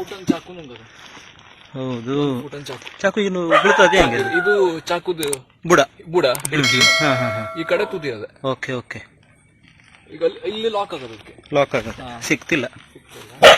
ಊಟನ್ ಚಾಕು ನಂಗದ ಹೌದು. ಊಟನ್ ಚಾಕು. ಚಾಕು ಏನು ಬೀಳ್ತದೆ ಹೆಂಗೆ ಇದು ಚಾಕುದು ಬುಡ. ಬುಡ. ಈ ಕಡೆ ತುದಿ ಅದ. Okay okay. ಈಗ ಇಲ್ಲಿ ಲಾಕ್ ಆಗೋದಕ್ಕೆ. ಲಾಕ್ ಆಗುತ್ತೆ ಸಿಕ್ತಿಲ್ಲ. ನಾಗರ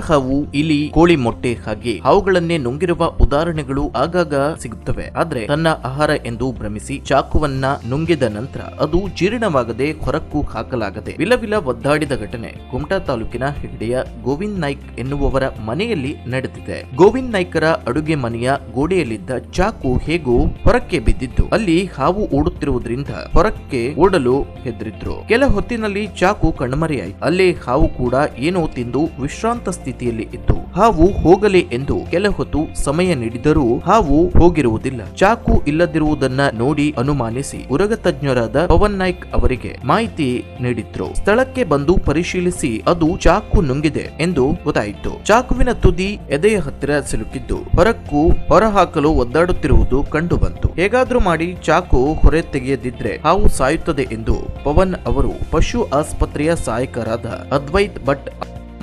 ಹಾವು ಇಲಿ, ಕೋಳಿ ಮೊಟ್ಟೆ ಹಾಗೆ ಹಾವುಗಳನ್ನೇ ನುಂಗಿರುವ ಉದಾಹರಣೆಗಳು ಆಗಾಗ ಸಿಗುತ್ತವೆ. ಆದ್ರೆ ತನ್ನ ಆಹಾರ ಎಂದು ಭ್ರಮಿಸಿ ಚಾಕುವನ್ನ ನುಂಗಿದ ನಂತರ ಅದು ಜೀರ್ಣವಾಗದೆ ಹೊರಕ್ಕೂ ಹಾಕಲಾಗದೆ ವಿಲವಿಲ ಒದ್ದಾಡಿದ ಘಟನೆ ಕುಮಟಾ ತಾಲೂಕಿನ ಹೆಗ್ಡೆಯ ಗೋವಿಂದ್ ನಾಯ್ಕ್ ಎನ್ನುವವರ ಮನೆಯಲ್ಲಿ ನಡೆದಿದೆ. ಗೋವಿಂದ್ ನಾಯ್ಕರ ಅಡುಗೆ ಮನೆಯ ಗೋಡೆಯಲ್ಲಿದ್ದ ಚಾಕು ಹೇಗೂ ಹೊರಕ್ಕೆ ಬಿದ್ದಿದ್ದು ಅಲ್ಲಿ ಹಾವು ಓಡುತ್ತಿರುವುದರಿಂದ ಹೊರಕ್ಕೆ ಓಡಲು ಹೆದರಿದ್ರು. ಕೆಲ ಹೊತ್ತಿನಲ್ಲಿ ಚಾಕು ಕಣ್ಮರೆಯಾಯಿತು. ಅಲ್ಲೇ ಹಾವು ಕೂಡ ಏನೋ ತಿಂದು ವಿಶ್ರಾಂತ ಸ್ಥಿತಿಯಲ್ಲಿ ಇತ್ತು ಹಾವು ಹೋಗಲಿ ಎಂದು ಕೆಲ ಹೊತ್ತು ಸಮಯ ನೀಡಿದರೂ ಹಾವು ಹೋಗಿರುವುದಿಲ್ಲ. ಚಾಕು ಇಲ್ಲದಿರುವುದನ್ನ ನೋಡಿ ಅನುಮಾನಿಸಿ ಉರಗ ತಜ್ಞರಾದ ಪವನ್ ನಾಯ್ಕ್ ಅವರಿಗೆ ಮಾಹಿತಿ ನೀಡಿದ್ರು. ಸ್ಥಳಕ್ಕೆ ಬಂದು ಪರಿಶೀಲಿಸಿ ಅದು ಚಾಕು ನುಂಗಿದೆ ಎಂದು ಗೊತ್ತಾಯಿತು. ಚಾಕುವಿನ ತುದಿ ಎದೆಯ ಹತ್ತಿರ ಸಿಲುಕಿದ್ದು, ಹೊರಕ್ಕೂ ಹೊರಹಾಕಲು ಒದ್ದಾಡುತ್ತಿರುವುದು ಕಂಡು ಬಂತು ಹೇಗಾದ್ರೂ ಮಾಡಿ ಚಾಕು ಹೊರೆ ತೆಗೆಯದಿದ್ರೆ ಹಾವು ಸಾಯುತ್ತದೆ ಎಂದು ಪವನ್ ಅವರು ಪಶು ಆಸ್ಪತ್ರೆಯ ಸಹಾಯಕರಾದ ಅದ್ವೈತ್ ಭಟ್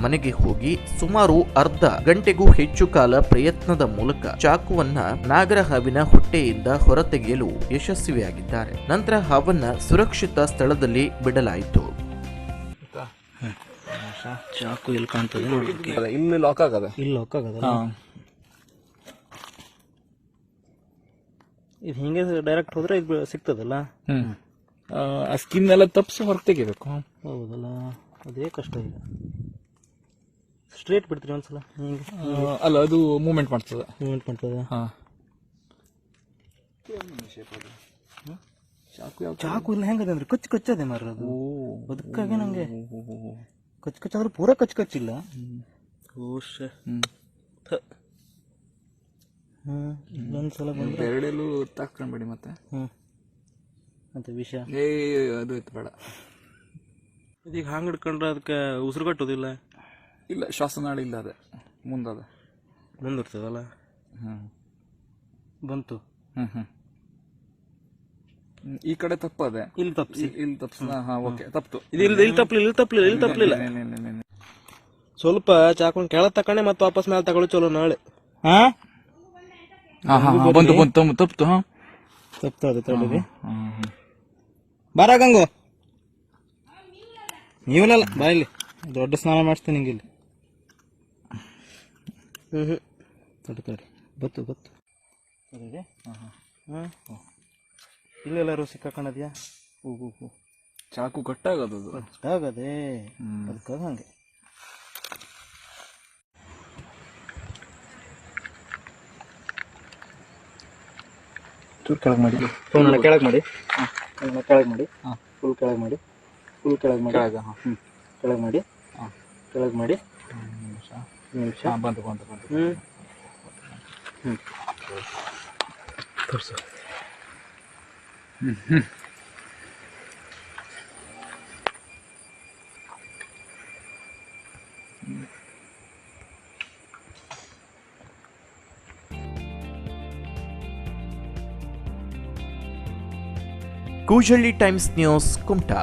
ಮನೆಗೆ ಹೋಗಿ ಸುಮಾರು ಅರ್ಧ ಗಂಟೆಗೂ ಹೆಚ್ಚು ಕಾಲ ಪ್ರಯತ್ನದ ಮೂಲಕ ಚಾಕುವನ್ನ ನಾಗರ ಹಾವಿನ ಹೊಟ್ಟೆಯಿಂದ ಹೊರತೆಗೆಯಲು ಯಶಸ್ವಿಯಾಗಿದ್ದಾರೆ. ನಂತರ ಹಾವನ್ನ ಸುರಕ್ಷಿತ ಸ್ಥಳದಲ್ಲಿ ಬಿಡಲಾಯಿತು? ಚಾಕು ಎಲ್ಲಿ ಕಾಣ್ತದೆ ಇಲ್ಲಿ ಲಾಕ್ ಆಗದ? ಇಲ್ಲಿ ಲಾಕ್ ಆಗದಲ್ಲ ಇದು ಹಿಂಗೆ ಡೈರೆಕ್ಟ್ ಹೋದ್ರೆ ಇದು ಸಿಗ್ತದಲ್ಲ? ಹ್ಮ್. ಆ ಸ್ಕಿನ್ ಎಲ್ಲ ತಪ್ಪಿಸಿ ಹೊರಗೆ ತೆಗಿಬೇಕು ಹೌದಲ್ಲ ಅದೇ ಕಷ್ಟ ಈಗ. ಸ್ಟ್ರೇಟ್ ಬಿಡ್ತೀರಿ ಒಂದ್ಸಲ? ಹಿಂಗೆ. ಅಲ್ಲ ಅದು ಮೂವ್ಮೆಂಟ್ ಮಾಡ್ತದೆ. ಮೂವ್ಮೆಂಟ್ ಮಾಡ್ತದೆ. ಹಾ. ಚಾಕು ಯಾವ ಚಾಕು ಇಲ್ಲ ಹೆಂಗದೆ ಅಂದ್ರೆ? ಕಚ್ಚು ಕಚ್ಚದೆ ಮಾರ ಅದು. ಅದಕ್ಕಾಗಿ ನಂಗೆ. ಕಚ್ಚು ಕಚ್ಚಾದ್ರೆ ಪೂರ ಕಚ್ಚು ಕಚ್ಚಿಲ್ಲ ಓಶ ಇನ್ನೊಂದ್ಸಲ ಬಂದ್ರೆ. ಬೆರಳೆಲ್ಲೂ ತಾಕೊಂಡ್ಬೇಡಿ ಮತ್ತೆ. ಹ್ಮ್. ಮತ್ತೆ ವಿಷ. ಏ ಅದು ಇತ್ತು ಬೇಡ. ಇದೀಗ ಹಾಂಗ್ ಹಿಡ್ಕೊಂಡ್ರೆ ಅದಕ್ಕೆ ಉಸಿರು ಕಟ್ಟೋದಿಲ್ಲ. ಇಲ್ಲ ಶ್ವಾಸನಾಳಿ ಇಲ್ಲ ಅದೇ ಮುಂದದ. ಮುಂದಿರ್ತದಲ್ಲ? ಹ್ಞೂ ಬಂತು. ಹ್ಞೂ ಹ್ಞೂ ಹ್ಮ್, ಈ ಕಡೆ ತಪ್ಪದೆ ಇಲ್ಲಿ ತಪ್ಪಿಸಿ ಇಲ್- ಇಲ್ಲಿ ತಪ್ಪ ಹಾಂ ಓಕೆ ತಪ್ತು ಇದು ಇಲ್ಲಿ ಇಲ್ಲಿ ತಪ್ಪಲಿಲ್ಲ ಇಲ್ಲಿ ತಪ್ಪಲಿಲ್ಲ ಇಲ್ಲಿ. ತಪ್ಪಲಿಲ್ಲ. ಸ್ವಲ್ಪ ಚಾಕೊಂಡು ಕೆಳ ತಕೊಂಡೆ ಮತ್ತೆ ವಾಪಸ್ ಮೇಲೆ ತಗೊಳ್ಳಿ ಚಲೋ ನಾಳೆ. ಹಾ? ಹಾ ಹಾ ಹಾ, ಬಂತು ಬಂತು ತಪ್ಪು ತಪ್ತು ಹಾ ಅದು ತಗೊಳ್ಳಿ. ಬಾರ ಗಂಗು. ನೀವಲ್ಲ ಬಾ ಇಲ್ಲಿ. ದೊಡ್ಡ ಸ್ನಾನ ಮಾಡಿಸ್ತೀನಿ ನಿಂಗೆ ಇಲ್ಲಿ. ಹ್ಞೂ ಹ್ಞೂ ತಡಿ ತಡಿ ಬತ್ತು ಬತ್ತು. ತಡಿ ಹಾಂ? ಇಲ್ಲೆಲ್ಲರೂ ಸಿಕ್ಕಾಕೊಂಡಿದ್ಯಾ? ಹೂ ಹೂ ಹೂ. ಚಾಕು ಕಟ್ಟಾಗದು ಅದು. ಆಗದೆ ಅದಕ್ಕಾಗ ಹಂಗೆ. ಚೂರು ಕೆಳಗೆ ಮಾಡಿ. ಫೋನನ್ನ ಕೆಳಗೆ ಮಾಡಿ. ಫೋನನ್ನ ಕೆಳಗೆ ಮಾಡಿ. ಹಾಂ. ಫುಲ್ ಕೆಳಗೆ ಮಾಡಿ. ಫುಲ್ ಕೆಳಗೆ ಮಾಡಿ. ಹಾಂ ಹಾ. ಹ್ಞೂ ಕೆಳಗೆ ಮಾಡಿ. ಹಾಂ. ಕೆಳಗೆ ಮಾಡಿ. ನಿಮಿಷ. ನಿಮಿಷ ಹಾ ಬಂತು ಬಂತು ಬಂತು. ಹ್ಞೂ ಹ್ಞೂ ತೋರಿಸು. Koojalli Times News Kumta.